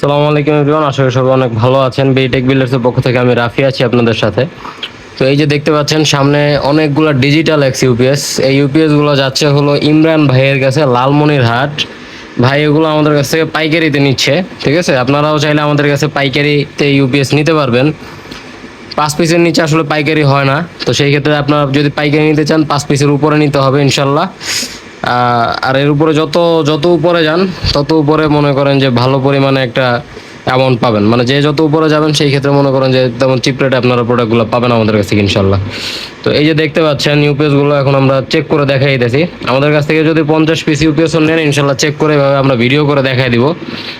সালামু আলাইকুম এভরিওয়ান, আশা করি সবাই অনেক ভালো আছেন। বিটেক বিল্ডার্সের পক্ষ থেকে আমি রাফি আছি আপনাদের সাথে। তো এই যে দেখতে পাচ্ছেন, সামনে অনেকগুলো ডিজিটাল এক্স ইউপিএস এই ইউপিএসগুলো যাচ্ছে হলো ইমরান ভাইয়ের কাছে লালমনির হাট। ভাই, এগুলো আমাদের কাছ থেকে পাইকারিতে নিচ্ছে, ঠিক আছে? আপনারাও চাইলে আমাদের কাছে পাইকারিতে ইউপিএস নিতে পারবেন। পাঁচ পিসের নিচে আসলে পাইকারি হয় না, তো সেই ক্ষেত্রে আপনারা যদি পাইকারি নিতে চান, পাঁচ পিসের উপরে নিতে হবে ইনশাল্লাহ। আর এর উপরে যত যত উপরে যান, তত উপরে মনে করেন যে ভালো পরিমাণে একটা অ্যামাউন্ট পাবেন। মানে যে যত উপরে যাবেন, সেই ক্ষেত্রে মনে করেন যে তেমন চিপ রেটে আপনারা প্রোডাক্টগুলো পাবেন আমাদের কাছ থেকে ইনশাল্লাহ তো এই যে দেখতে পাচ্ছেন ইউপিএসগুলো এখন আমরা চেক করে দেখাই দিতেছি। আমাদের কাছ থেকে যদি পঞ্চাশ পিস ইউপিএস নেন ইনশাল্লাহ চেক করে এভাবে আমরা ভিডিও করে দেখাই দিব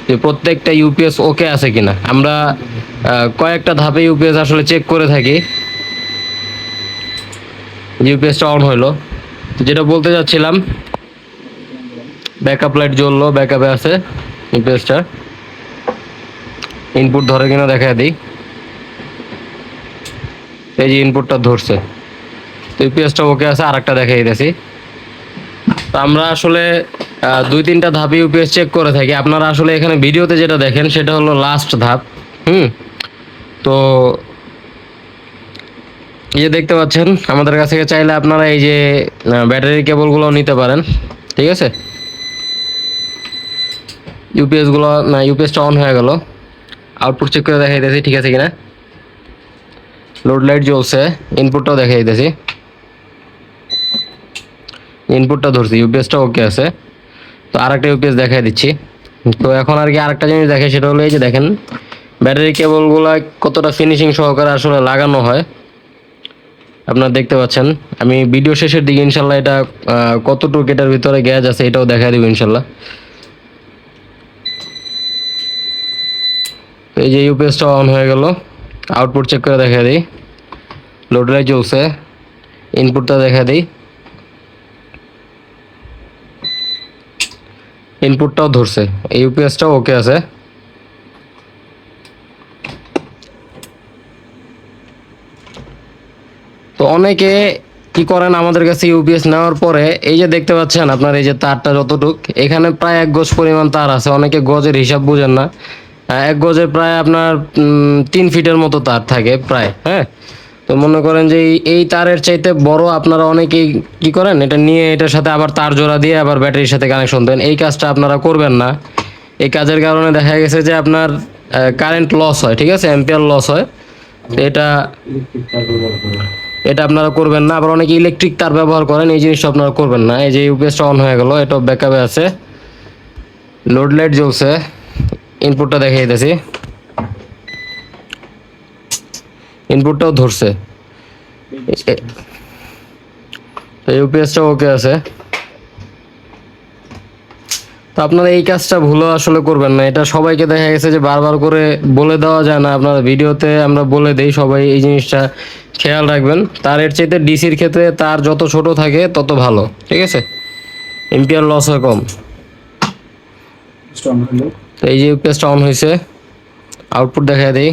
যে প্রত্যেকটা ইউপিএস ওকে আছে কিনা। আমরা কয়েকটা ধাপে ইউপিএস আসলে চেক করে থাকি। ইউপিএসটা অন হইল। যেটা বলতে যাচ্ছিলাম ব্যাকআপ লাইট জ্বললো ব্যাকআপে আছে ইউপিএসটা ইনপুট ধরে কিনা দেখা দিই। এই যে ইনপুটটা ধরছে। তো ইউপিএসটা ওকে আছে আর একটা দেখাই দিতেছি। তো আমরা আসলে দুই তিনটা ধাপে ইউপিএস চেক করে থাকি। আপনারা আসলে এখানে ভিডিওতে যেটা দেখেন, সেটা হলো লাস্ট ধাপ। হুম? তো এই যে দেখতে পাচ্ছেন, আমাদের কাছ থেকে চাইলে আপনারা এই যে ব্যাটারি কেবলগুলো নিতে পারেন। ঠিক আছে? ইউপিএসগুলো, না ইউপিএসটা অন হয়ে গেল। আউটপুট চেক করে দেখাই দিতেছি, ঠিক আছে কিনা? লোড লাইট জ্বলছে ইনপুটটাও দেখাই দিতেছি। ইনপুটটা ধরছি ইউপিএসটা ওকে আছে। তো আরেকটা ইউপিএস দেখাই দিচ্ছি। তো এখন আর কি আরেকটা জিনিস দেখে সেটা হলো এই যে দেখেন ব্যাটারি কেবলগুলো কতটা ফিনিশিং সহকারে আসলে লাগানো হয়। আপনারা দেখতে পাচ্ছেন, আমি ভিডিও শেষের দিকে ইনশাল্লাহ এটা কতটুকু এটার ভিতরে গ্যাস আছে এটাও দেখা দিব ইনশাল্লাহ। এই যে ইউপিএসটা অন হয়ে গেল। আউটপুট চেক করে দেখা দিই। লোড লাইট জ্বলছে ইনপুটটা দেখা দিই। ইনপুটটাও ধরছে। ইউপিএসটাও ওকে আছে। তো অনেকে কি করেন আমাদের কাছে ইউপিএস নেওয়ার পরে, এই যে দেখতে পাচ্ছেন আপনার, এই যে তারটা যতটুক, এখানে প্রায় এক গজ পরিমাণ তার আছে। অনেকে গজের হিসাব বুঝেন না। এক গজে প্রায় আপনার তিন ফিটের মতো তার থাকে প্রায় হ্যাঁ? তো মনে করেন যে এই- এই তারের চাইতে বড় আপনারা অনেকেই কি করেন? এটা নিয়ে এটার সাথে আবার তার জোড়া দিয়ে আবার ব্যাটারির সাথে কানেকশন দেন। এই কাজটা আপনারা করবেন না। এই কাজের কারণে দেখা গেছে যে আপনার কারেন্ট লস হয়, ঠিক আছে? অ্যাম্পিয়ার লস হয়। এটা এটা আপনারা করবেন না। আবার অনেকে ইলেকট্রিক তার ব্যবহার করেন, এই জিনিসটা আপনারা করবেন না। এই যে ইউপিএসটা অন হয়ে গেল, এটা ব্যাকআপে আছে। লোড লাইট জ্বলছে। ইনপুটটা দেখিয়ে দিতেছি। ইনপুটটাও ধরছে। ইউপিএসটা ওকে আছে। তো আপনারা এই কাজটা ভুলও আসলে করবেন না। এটা সবাইকে দেখা গেছে যে বারবার করে বলে দেওয়া যায় না। আপনার ভিডিওতে আমরা বলে দেই সবাই এই জিনিসটা খেয়াল রাখবেন। তার এর চাইতে ডিসির ক্ষেত্রে তার যত ছোট থাকে, তত ভালো। ঠিক আছে? এম্পিয়ার লস হয় কম। তো এই যে ইউপিএসটা অন হয়েছে আউটপুট দেখা দেই।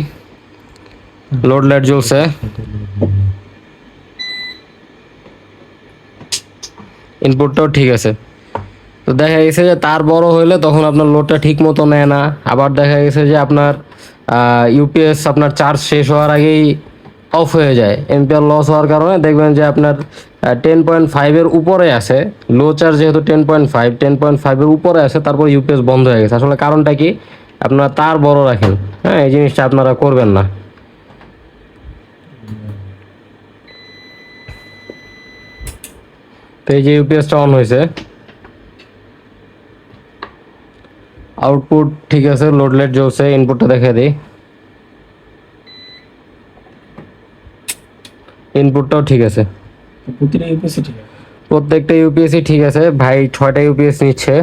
লোড লাইট জ্বলছে। ইনপুটটাও ঠিক আছে। তো দেখা গেছে যে তার বড় হইলে তখন আপনার লোডটা ঠিক মতো নেয় না। আবার দেখা গেছে যে আপনার ইউপিএস আপনার চার্জ শেষ হওয়ার আগেই অফ হয়ে যায়। এম্পিয়ার লস হওয়ার কারণে দেখবেন যে আপনার টেন পয়েন্ট ফাইভের উপরে আছে। লো চার্জ যেহেতু ten point five ten point ফাইভের উপরে আছে, তারপর ইউপিএস বন্ধ হয়ে গেছে। আসলে কারণটা কি? আপনারা তার বড় রাখেন। হ্যাঁ এই জিনিসটা আপনারা করবেন না। তো এই যে ইউপিএসটা অন হয়েছে। আউটপুট ঠিক আছে লোড লাইট জ্বলছে ইনপুটটা দেখে দিই। ইনপুটটাও ঠিক আছে। প্রতিটা ইউপিএসি ঠিক আছে? প্রত্যেকটা ইউপিএসসি ঠিক আছে। ভাই ছয়টা ইউপিএস নিচ্ছে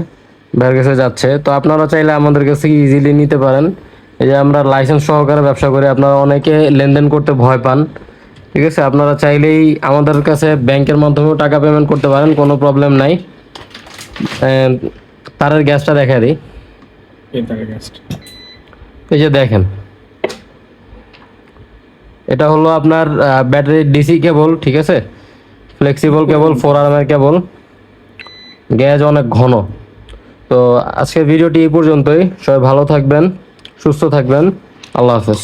ভাইয়ের কাছে যাচ্ছে। তো আপনারা চাইলে আমাদের কাছে ইজিলি নিতে পারেন। এই যে আমরা লাইসেন্স সহকারে ব্যবসা করি আপনারা অনেকে লেনদেন করতে ভয় পান। ঠিক আছে? আপনারা চাইলেই আমাদের কাছে ব্যাংকের মাধ্যমেও টাকা পেমেন্ট করতে পারেন কোনো প্রবলেম নাই। তারের গ্যাসটা দেখা দিই। এই এই যে দেখেন। এটা হলো আপনার ব্যাটারি ডিসি কেবল ঠিক আছে? ফ্লেক্সিবল কেবল ফোর আর্মের কেবল গ্যাস অনেক ঘন। তো আজকের ভিডিওটি এই পর্যন্তই। সবাই ভালো থাকবেন, সুস্থ থাকবেন। আল্লাহ হাফেজ।